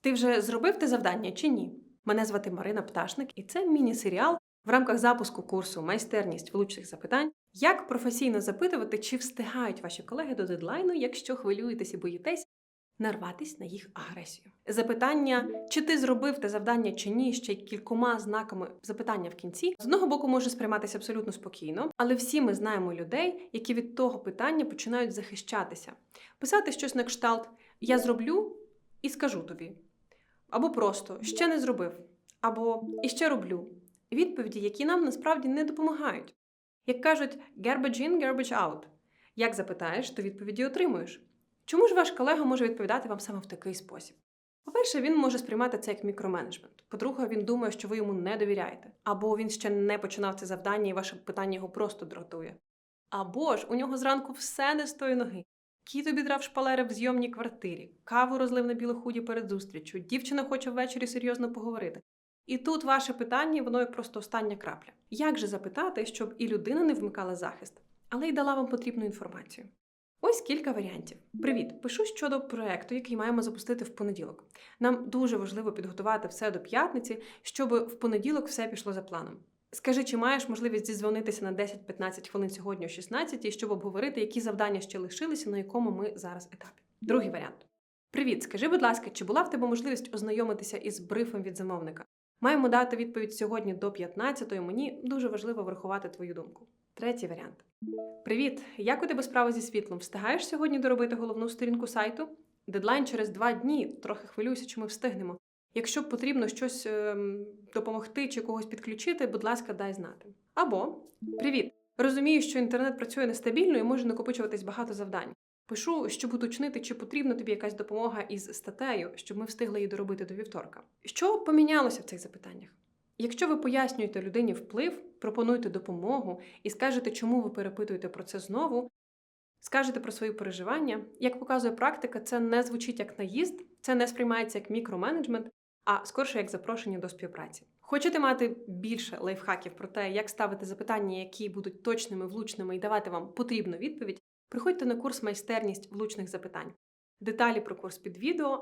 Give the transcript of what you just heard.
Ти вже зробив те завдання чи ні? Мене звати Марина Пташник, і це міні-серіал в рамках запуску курсу Майстерність влучних запитань. Як професійно запитувати, чи встигають ваші колеги до дедлайну, якщо хвилюєтесь і боїтесь нарватись на їх агресію? Запитання, чи ти зробив те завдання чи ні, ще кількома знаками запитання в кінці, з одного боку може сприйматися абсолютно спокійно, але всі ми знаємо людей, які від того питання починають захищатися, писати щось на кшталт Я зроблю і скажу тобі. Або просто ще не зробив, або іще роблю. Відповіді, які нам насправді не допомагають. Як кажуть, garbage in, garbage out. Як запитаєш, то відповіді отримуєш. Чому ж ваш колега може відповідати вам саме в такий спосіб? По-перше, він може сприймати це як мікроменеджмент. По-друге, він думає, що ви йому не довіряєте, або він ще не починав це завдання, і ваше питання його просто дратує. Або ж у нього зранку все не з тої ноги. Кіт обідрав шпалери в зйомній квартирі, каву розлив на білу худі перед зустрічю, дівчина хоче ввечері серйозно поговорити. І тут ваше питання, воно як просто остання крапля. Як же запитати, щоб і людина не вмикала захист, але й дала вам потрібну інформацію? Ось кілька варіантів. Привіт! Пишу щодо проекту, який маємо запустити в понеділок. Нам дуже важливо підготувати все до п'ятниці, щоб в понеділок все пішло за планом. Скажи, чи маєш можливість зізвонитися на 10-15 хвилин сьогодні о 16, щоб обговорити, які завдання ще лишилися, на якому ми зараз етапі. Другий варіант. Привіт, скажи, будь ласка, чи була в тебе можливість ознайомитися із брифом від замовника? Маємо дати відповідь сьогодні до 15-ї. Мені дуже важливо врахувати твою думку. Третій варіант. Привіт! Як у тебе справа зі світлом? Встигаєш сьогодні доробити головну сторінку сайту? Дедлайн через два дні. Трохи хвилююся, чи ми встигнемо. Якщо потрібно щось ем, допомогти чи когось підключити, будь ласка, дай знати. Або привіт! Розумію, що інтернет працює нестабільно і може накопичуватись багато завдань. Пишу, щоб уточнити, чи потрібна тобі якась допомога із статтею, щоб ми встигли її доробити до вівторка. Що помінялося в цих запитаннях? Якщо ви пояснюєте людині вплив, пропонуєте допомогу і скажете, чому ви перепитуєте про це знову, скажете про свої переживання, як показує практика, це не звучить як наїзд, це не сприймається як мікроменеджмент, а скорше як запрошення до співпраці. Хочете мати більше лайфхаків про те, як ставити запитання, які будуть точними, влучними і давати вам потрібну відповідь, приходьте на курс майстерність влучних запитань. Деталі про курс під відео,